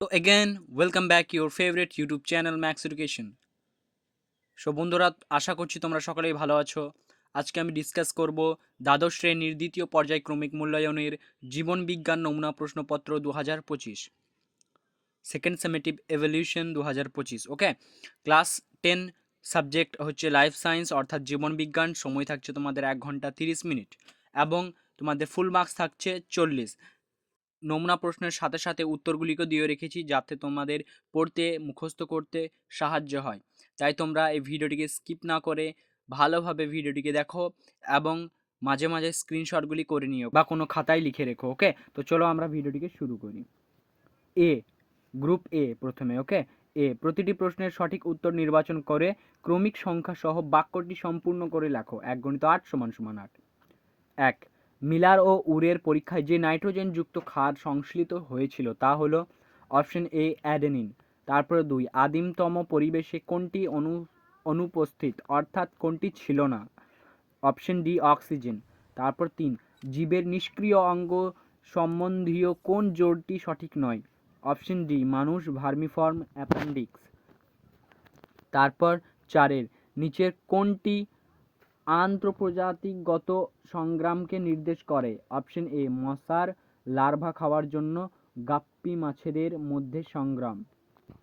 তো again welcome back your favourite YouTube channel Max education so বন্ধুরা, আশা করছি তোমরা সকলেই ভালো আছো। আজকে আমি ডিসকাস করব দ্বাদশ শ্রেণির দ্বিতীয় পর্যায়ক্রমিক মূল্যায়নের জীবন বিজ্ঞান নমুনা প্রশ্নপত্র দু হাজার পঁচিশ। সেকেন্ড সেমেটিভ এভলিউশন দু হাজার পঁচিশ ওকে ক্লাস টেন সাবজেক্ট হচ্ছে লাইফ সায়েন্স অর্থাৎ জীবন বিজ্ঞান। সময় থাকছে তোমাদের এক ঘণ্টা তিরিশ মিনিট এবং তোমাদের ফুল মার্কস থাকছে চল্লিশ। নমুনা প্রশ্নের সাথে সাথে উত্তরগুলিকেও দিয়ে রেখেছি যাতে তোমাদের পড়তে, মুখস্থ করতে সাহায্য হয়। তাই তোমরা এই ভিডিওটিকে স্কিপ না করে ভালোভাবে ভিডিওটিকে দেখো এবং মাঝে মাঝে স্ক্রিনশটগুলি করে নিও বা কোনো খাতায় লিখে রেখো, ওকে? তো চলো আমরা ভিডিওটিকে শুরু করি। এ গ্রুপ এ প্রথমে, ওকে? এ প্রতিটি প্রশ্নের সঠিক উত্তর নির্বাচন করে ক্রমিক সংখ্যা সহ বাক্যটি সম্পূর্ণ করে লেখো। এক গণিত আট সমান সমান আট। এক মিলার ও উরের পরীক্ষায় যে নাইট্রোজেনযুক্ত ক্ষার সংশ্লিত হয়েছিল তা হলো অপশন এ অ্যাডেনিন। তারপরে দুই, আদিমতম পরিবেশে কোনটি অনু, অনুপস্থিত? অর্থাৎ কোনটি ছিল না? Option D, oxygen. তারপর তিন, জীবের নিষ্ক্রিয় অঙ্গ সম্বন্ধীয় কোন জোরটি সঠিক নয়? অপশন ডি, মানুষ ভার্মিফর্ম অ্যাপেন্ডিক্স। তারপর চারের, নিচের কোনটি আন্তঃপ্রজাতিগত সংগ্রামকে নির্দেশ করে। অপশন এ, মশার লার্ভা খাওয়ার জন্য গাপ্পি মাছেদের মধ্যে সংগ্রাম।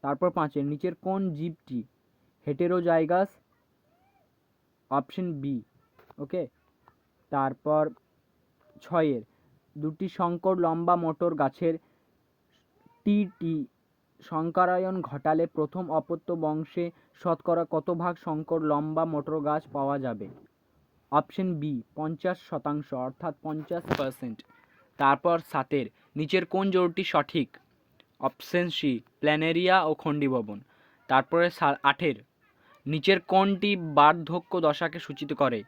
তারপর পাঁচের নিচের কোন জীবটি? হেটেরোজাইগাস। Option B, okay? তারপর ছয়ের, দুটি সংকর লম্বা মোটর গাছের টি টি সংকরায়ন ঘটালে প্রথম অপত্য বংশে শতকরা কত ভাগ সংকর লম্বা মোটর গাছ পাওয়া যাবে? অপশন বি, পঞ্চাশ শতাংশ, অর্থাৎ পঞ্চাশ পার্সেন্ট তারপর সাতের, নিচের কোন জোরটি সঠিক? অপশন সি, প্ল্যানেরিয়া ও খণ্ডীভবন। তারপরে আঠের নিচের কোনটি বার্ধক্য দশাকে সূচিত করে?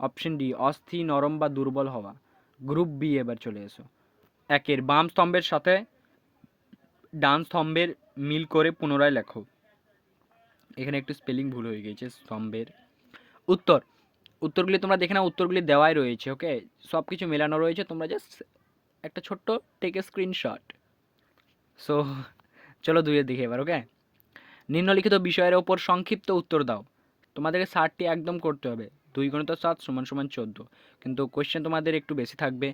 অপশন ডি, অস্থি, নরম বা দুর্বল হওয়া। গ্রুপ বি এবার চলে এসো। একের, বাম স্তম্ভের সাথে ডান স্তম্ভের মিল করে পুনরায় লেখো। এখানে একটু স্পেলিং ভুল হয়ে গেছে, স্তম্ভের। উত্তর উত্তরগুলি তোমরা দেখে নাও, উত্তরগুলি দেওয়াই রয়েছে ওকে সব কিছু মেলানো রয়েছে, তোমরা জাস্ট একটা ছোট্ট টেকে স্ক্রিনশট সো চলো দুইয়ের দিকে এবার ওকে নিম্নলিখিত বিষয়ের ওপর সংক্ষিপ্ত উত্তর দাও। তোমাদেরকে ষাটটি একদম করতে হবে, দুই গণিত সাত সমান সমান চোদ্দ। কিন্তু কোয়েশ্চেন তোমাদের একটু বেশি থাকবে,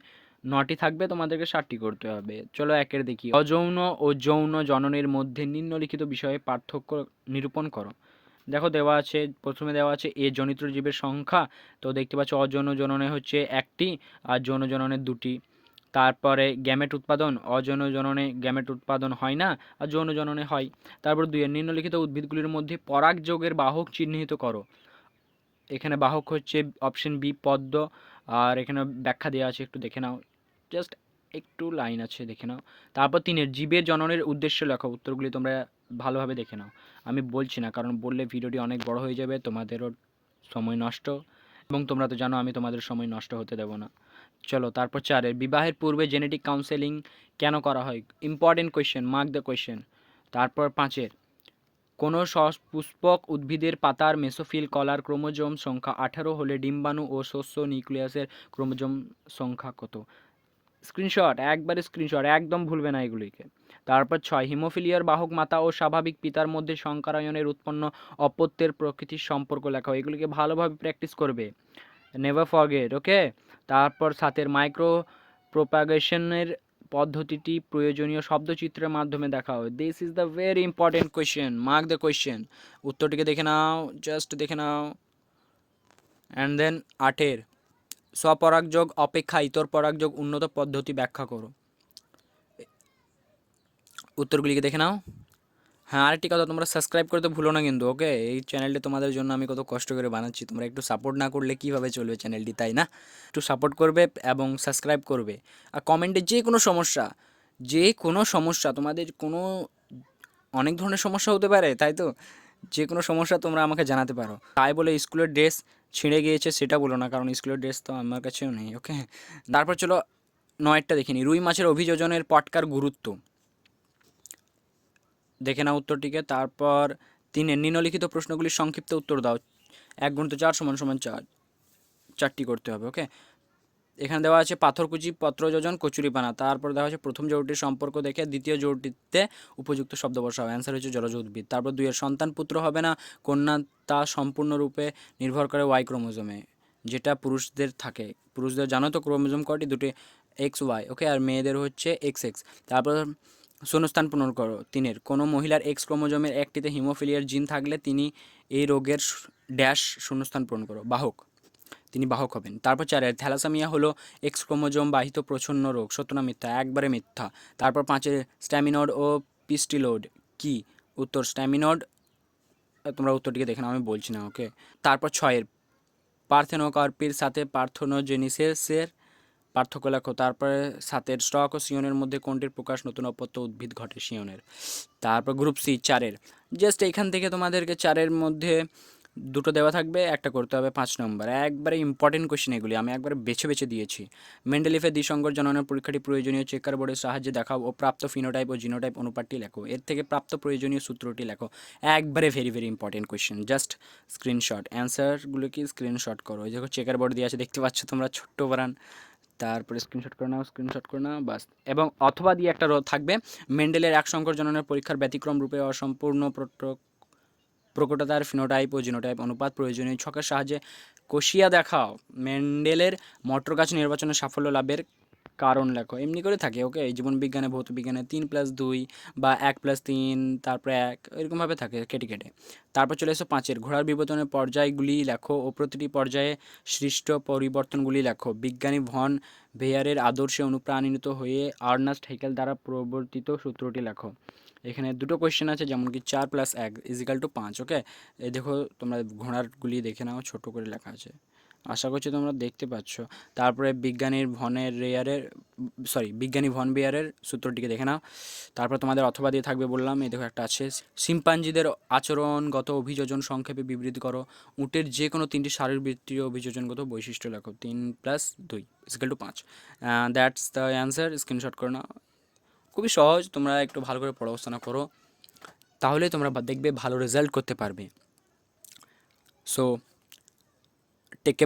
নটি থাকবে, তোমাদেরকে ষাটটি করতে হবে। চলো একের দেখি। অযৌন ও যৌন জননের মধ্যে নিম্নলিখিত বিষয়ে পার্থক্য নিরূপণ করো। দেখো দেওয়া আছে, প্রথমে দেওয়া আছে এ জনিত জীবের সংখ্যা, তো দেখতে পাচ্ছ অজন জননে হচ্ছে একটি আর যৌন জননে দুটি। তারপরে গ্যামেট উৎপাদন, অযৌন জননে গ্যামেট উৎপাদন হয় না আর যৌন জননে হয়। তারপর দুই নিম্নলিখিত উদ্ভিদগুলির মধ্যে পরাগযোগের বাহক চিহ্নিত করো। এখানে বাহক হচ্ছে অপশন বি পদ্ম, আর এখানে ব্যাখ্যা দেওয়া আছে, একটু দেখে নাও। জাস্ট একটু লাইন আছে, দেখে নাও। তারপর তিনের, জীবের জননের উদ্দেশ্য লেখো উত্তরগুলি তোমরা ভালোভাবে দেখে নাও। আমি বলছি না, কারণ বললে ভিডিওটি অনেক বড় হয়ে যাবে, তোমাদেরও সময় নষ্ট, এবং তোমরা তো জানো আমি তোমাদের সময় নষ্ট হতে দেবো না। চলো, তারপর চারের, বিবাহের পূর্বে জেনেটিক কাউন্সেলিং কেন করা হয়? Important question mark the question তারপর পাঁচের, কোনো সপুষ্পক উদ্ভিদের পাতার মেসোফিল কলার ক্রোমোজোম সংখ্যা আঠারো হলে ডিম্বাণু ও শস্য নিউক্লিয়াসের ক্রোমোজোম সংখ্যা কত? স্ক্রিনশট, একবারে স্ক্রিনশট, একদম ভুলবে না এগুলিকে। তারপর ছয়, হিমোফিলিয়ার বাহক মাতা ও স্বাভাবিক পিতার মধ্যে সংকারায়নের উৎপন্ন অপত্যের প্রকৃতির সম্পর্ক লেখা। এগুলিকে ভালোভাবে প্র্যাকটিস করবে। নেভার ফরগেট ওকে তারপর সাতের মাইক্রো প্রোপাগেশনের পদ্ধতিটি প্রয়োজনীয় শব্দচিত্রের মাধ্যমে দেখা হয় this is the very important question mark the question উত্তরটিকে দেখে নাও জাস্ট দেখে নাও। অ্যান্ড দেন আটের স্বপরাগযোগ অপেক্ষা ইতর পরাগযোগ উন্নত পদ্ধতি ব্যাখ্যা করো। উত্তরগুলিকে দেখে নাও। হ্যাঁ আরেকটি কথা, তোমরা সাবস্ক্রাইব করতে ভুলো না কিন্তু ওকে এই চ্যানেলটি তোমাদের জন্য আমি কত কষ্ট করে বানাচ্ছি। তোমরা একটু সাপোর্ট না করলে কীভাবে চলবে চ্যানেলটি তাই না? একটু সাপোর্ট করবে এবং সাবস্ক্রাইব করবে। আর কমেন্টে যে কোনো সমস্যা যে কোনো সমস্যা, তোমাদের কোনো অনেক ধরনের সমস্যা হতে পারে, তাই তো? যে কোনো সমস্যা তোমরা আমাকে জানাতে পারো। তাই বলে স্কুলের ড্রেস ছিঁড়ে গিয়েছে সেটা বলো না, কারণ স্কুলের ড্রেস তো আমার কাছেও নেই ওকে তারপর চলো নয়টা দেখিনি রুই মাছের অভিযোজনের পটকার গুরুত্ব। দেখে নাও উত্তরটিকে। তারপর তিনের নিম্নলিখিত প্রশ্নগুলির সংক্ষিপ্ত উত্তর দাও। এক গুণ তো চার সমান সমান চার, চারটি করতে হবে ওকে এখানে দেওয়া আছে পাথরকুচি পত্রযোজন কচুরিপানা তারপর দেওয়া আছে প্রথম জোড়টির সম্পর্ক দেখে দ্বিতীয় জোড়টিতে উপযুক্ত শব্দ বসাও। অ্যান্সার হচ্ছে জলজ উদ্ভিদ। তারপর দুইয়ের সন্তান পুত্র হবে না, কন্যা তা সম্পূর্ণরূপে নির্ভর করে ওয়াই ক্রোমোজোমে, যেটা পুরুষদের থাকে। পুরুষদের জানো তো ক্রোমোজোম কটি দুটি এক্স ওয়াই ওকে আর মেয়েদের হচ্ছে এক্স এক্স তারপর শূন্যস্থান পূরণ করো, তিনের। কোনো মহিলার এক্স ক্রোমোজোমের একটিতে হিমোফিলিয়ার জিন থাকলে তিনি এই রোগের ড্যাশ শূন্যস্থান পূরণ করো। বাহক। তিনি বাহক হবেন। তারপর চারের থ্যালাসামিয়া হলো এক্স ক্রোমোজোম বাহিত প্রচ্ছন্ন রোগ সত্য না মিথ্যা, একবারে মিথ্যা। তারপর পাঁচের স্ট্যামিনড ও পিস্টিলোড কি? উত্তর স্ট্যামিনড তোমরা উত্তরটিকে দেখে আমি বলছি না ওকে তারপর ছয়ের পার্থেনোকার্পির সাথে পার্থনোজেনিসিসের পার্থক্য লেখো তারপরে সাতের স্টক ও সিয়নের মধ্যে কোনটির প্রকাশ নতুন অপত্য উদ্ভিদ ঘটে? সিয়নের তারপর গ্রুপ সি, চারের। জাস্ট এখান থেকে তোমাদেরকে চারের মধ্যে দুটো দেওয়া থাকবে, একটা করতে হবে পাঁচ নম্বর। একবারে ইম্পর্টেন্ট কোশ্চেন এগুলি, আমি একবারে বেছে বেছে দিয়েছি। মেন্ডেলিফের দ্বিসংকর জননের পরীক্ষাটি প্রয়োজনীয় চেকার বোর্ডের সাহায্যে দেখাও ও প্রাপ্ত ফিনোটাইপ ও জিনোটাইপ অনুপাতটি লেখো। এর থেকে প্রাপ্ত প্রয়োজনীয় সূত্রটি লেখো। একবারে very very important question just screenshot অ্যান্সারগুলো কি স্ক্রিনশট করো। ওই দেখো চেকার বোর্ড দিয়ে আছে, দেখতে পাচ্ছ তোমরা ছোট্ট বারান। তারপরে স্ক্রিনশট করে নাও স্ক্রিনশট করে নাও, বাস। এবং অথবা দিয়ে একটা থাকবে মেন্ডেলের এক সংকর জননের পরীক্ষার ব্যতিক্রম রূপে অসম্পূর্ণ প্রট- প্রকটতার ফিনোটাইপ ও জিনোটাইপ অনুপাত প্রয়োজনীয় ছকের সাহায্যে কষিয়া দেখাও। মেন্ডেলের মটর গাছ নির্বাচনে সাফল্য লাভের কারণ লেখো। এমনি করে থাকে ওকে এই জীবন বিজ্ঞানে, ভৌত বিজ্ঞানে তিন প্লাস দুই বা এক প্লাস তিন, তারপরে এক, এরকমভাবে থাকে কেটে কেটে। তারপর চলে এসো পাঁচের, ঘোড়ার বিবর্তনের পর্যায়গুলি লেখো ও প্রতিটি পর্যায়ে সৃষ্ট পরিবর্তনগুলি লেখো। বিজ্ঞানী ভন ভেয়ারের আদর্শে অনুপ্রাণিত হয়ে আর্নাস্ট হেকেল দ্বারা প্রবর্তিত সূত্রটি লেখো। এখানে দুটো কোয়েশ্চেন আছে, যেমন কি চার প্লাস এক ইজিক্যাল টু পাঁচ ওকে এই দেখো তোমরা ঘোড়ারগুলি দেখে নাও, ছোট করে লেখা আছে। আশা করছি তোমরা দেখতে পাচ্ছ। তারপরে বিজ্ঞানীর ভনের রেয়ারের সরি বিজ্ঞানী ভন বেয়ারের সূত্রটিকে দেখে নাও। তারপর তোমাদের অথবা দিয়ে থাকবে বললাম এই দেখো একটা আছে, শিম্পাঞ্জিদের আচরণগত অভিযোজন সংক্ষেপে বিবৃতি করো। উটের যে কোনো তিনটি শারীরবৃত্তীয় অভিযোজনগত বৈশিষ্ট্য লেখো, তিন প্লাস দুই ইজিক্যাল টু পাঁচ। দ্যাটস দ্য অ্যান্সার স্ক্রিনশট করে নাও। খুবই সহজ, তোমরা একটু ভালো করে পড়াশোনা করো, তাহলে তোমরা দেখবে ভালো রেজাল্ট করতে পারবে। So take